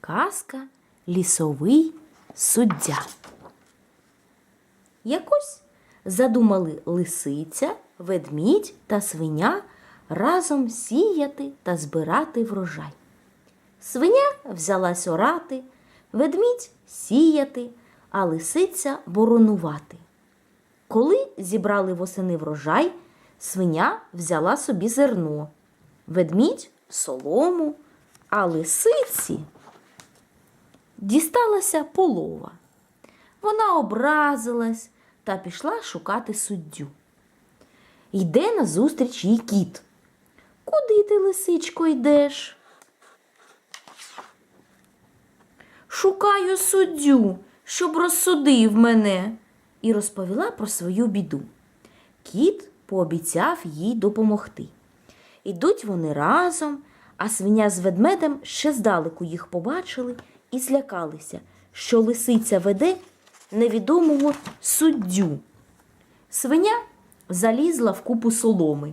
Казка Лісовий суддя. Якось задумали лисиця, ведмідь та свиня разом сіяти та збирати врожай. Свиня взялась орати, ведмідь сіяти, а лисиця боронувати. Коли зібрали восени врожай, свиня взяла собі зерно, ведмідь солому, а лисиці дісталася полова. Вона образилась та пішла шукати суддю. Йде назустріч їй кіт. Куди ти, лисичко, йдеш? Шукаю суддю, щоб розсудив мене, і розповіла про свою біду. Кіт пообіцяв їй допомогти. Ідуть вони разом, а свиня з ведмедем ще здалеку їх побачили і злякалися, що лисиця веде невідомого суддю. Свиня залізла в купу соломи,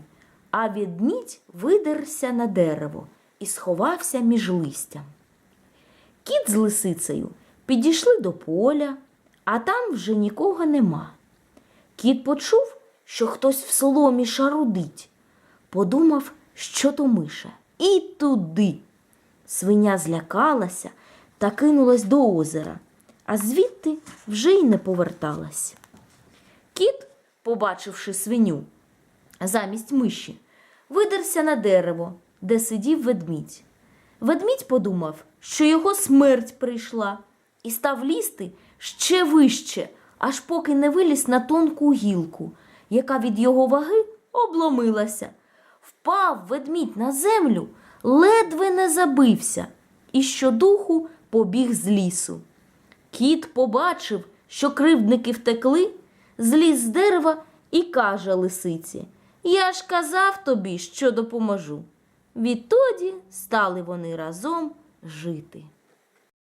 а ведмідь видерся на дерево і сховався між листям. Кіт з лисицею підійшли до поля, а там вже нікого нема. Кіт почув, що хтось в соломі шарудить. Подумав, що то миша. І туди. Свиня злякалася та кинулась до озера, а звідти вже й не поверталась. Кіт, побачивши свиню замість миші, видерся на дерево, де сидів ведмідь. Ведмідь подумав, що його смерть прийшла, і став лізти ще вище, аж поки не виліз на тонку гілку, яка від його ваги обломилася. Впав ведмідь на землю, ледве не забився, і щодуху побіг з лісу. Кіт побачив, що кривдники втекли, зліз з дерева і каже лисиці: Я ж казав тобі, що допоможу. Відтоді стали вони разом жити.